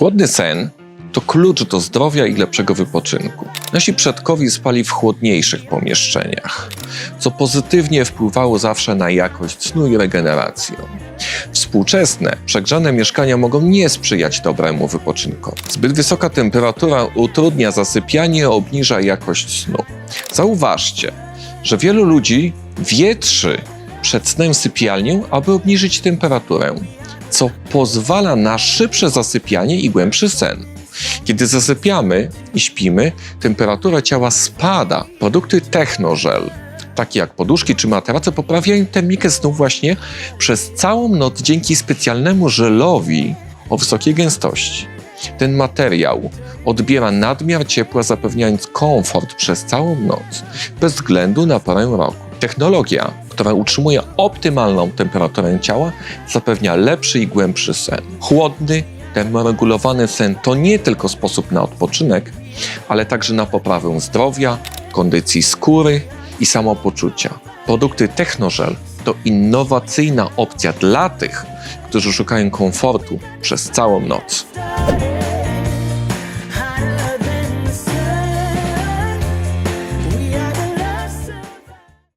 Chłodny sen to klucz do zdrowia i lepszego wypoczynku. Nasi przodkowie spali w chłodniejszych pomieszczeniach, co pozytywnie wpływało zawsze na jakość snu i regenerację. Współczesne, przegrzane mieszkania mogą nie sprzyjać dobremu wypoczynkowi. Zbyt wysoka temperatura utrudnia zasypianie, obniża jakość snu. Zauważcie, że wielu ludzi wietrzy przed snem sypialnię, aby obniżyć temperaturę, co pozwala na szybsze zasypianie i głębszy sen. Kiedy zasypiamy i śpimy, temperatura ciała spada. Produkty Technożel, takie jak poduszki czy materace, poprawiają termikę snu właśnie przez całą noc dzięki specjalnemu żelowi o wysokiej gęstości. Ten materiał odbiera nadmiar ciepła, zapewniając komfort przez całą noc, bez względu na porę roku. Technologia, która utrzymuje optymalną temperaturę ciała, zapewnia lepszy i głębszy sen. Chłodny, termoregulowany sen to nie tylko sposób na odpoczynek, ale także na poprawę zdrowia, kondycji skóry i samopoczucia. Produkty Technożel to innowacyjna opcja dla tych, którzy szukają komfortu przez całą noc.